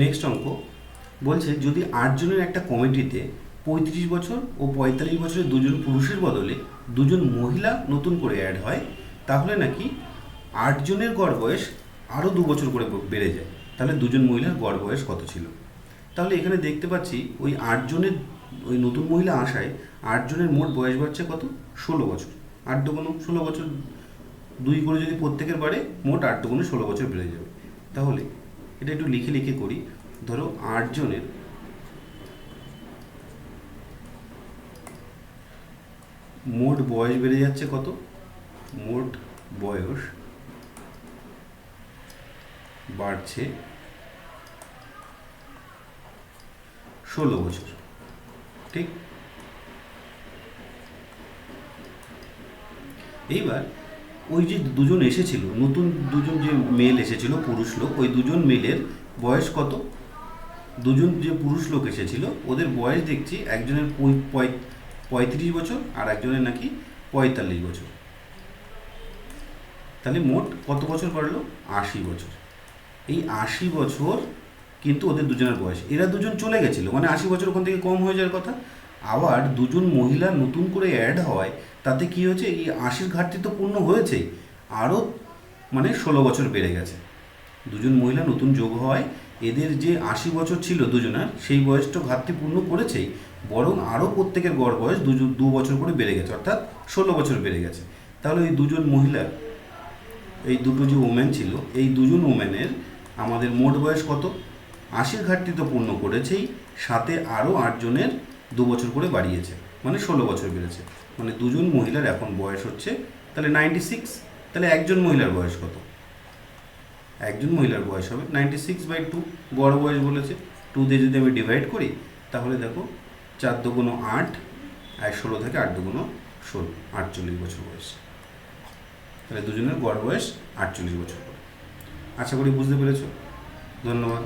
Next অঙ্ক বলছে, যদি আটজনের একটা কমিটিতে পঁয়ত্রিশ বছর ও পঁয়তাল্লিশ বছরের দুজন পুরুষের বদলে দুজন মহিলা নতুন করে অ্যাড হয়, তাহলে নাকি আটজনের গড় বয়স আরও দু বছর করে বেড়ে যায়? তাহলে দুজন মহিলার গড় বয়স কত ছিল? তাহলে এখানে দেখতে পাচ্ছি ওই আটজনের, ওই নতুন মহিলা আসায় আটজনের মোট বয়স বাড়ছে কত? ষোলো বছর। আট দুগুণ ষোলো বছর দুই করে যদি প্রত্যেকের বাড়ে, মোট আট দুগুণে ষোলো বছর বেড়ে যাবে। তাহলে এটা একটু লিখে লিখে করি। ধরো আটজনের মোট বয়স বেড়ে যাচ্ছে কত? মোট বয়স বাড়ছে ষোলো বছর। ঠিক? এইবার ওই যে দুজন এসেছিল, নতুন দুজন যে মেল এসেছিল, পুরুষ লোক, ওই দুজন মেলের বয়স কত? দুজন যে পুরুষ লোক এসেছিল, ওদের বয়স দেখছি একজনের পঁয়- পঁয়- পঁয়ত্রিশ বছর আর একজনের নাকি পঁয়তাল্লিশ বছর। তাহলে মোট কত বছর বাড়লো আশি বছর। এই আশি বছর কিন্তু ওদের দুজনের বয়স। এরা দুজন চলে গেছিল মানে আশি বছর ওখান থেকে কম হয়ে যাওয়ার কথা। আবার দুজন মহিলা নতুন করে অ্যাড হওয়ায় তাতে কি হয়েছে? এই আশির ঘাটতি তো পূর্ণ হয়েছেই। আরও মানে ষোলো বছর বেড়ে গেছে। দুজন মহিলা নতুন যোগ হওয়ায় এদের যে আশি বছর ছিল দুজনের, সেই বয়সটা ঘাটতি পূর্ণ করেছেই। বরং আরও প্রত্যেকের গড় বয়স দুজন দু বছর করে বেড়ে গেছে, অর্থাৎ ষোলো বছর বেড়ে গেছে। তাহলে ওই দুজন মহিলা, এই দুটো যে ওমেন ছিল, এই দুজন ওমেনের আমাদের মোট বয়স কত? আশির ঘাটতি তো পূর্ণ করেছেই, সাথে আরও আটজনের দু বছর করে বাড়িয়েছে মানে ষোলো বছর বেড়েছে। মানে দুজন মহিলার এখন বয়স হচ্ছে, তাহলে নাইনটি সিক্স তাহলে একজন মহিলার বয়স কত? একজন মহিলার বয়স হবে নাইনটি সিক্স বাই টু বড় বয়স বলেছে। টু দিয়ে যদি আমি ডিভাইড করি, তাহলে দেখো চার দুগুণ আট আর ষোলো থেকে আট দুগুণ ষোলো, আটচল্লিশ বছর বয়স। তাহলে দুজনের গড় বয়স আটচল্লিশ বছর আশা করি বুঝতে পেরেছ। ধন্যবাদ।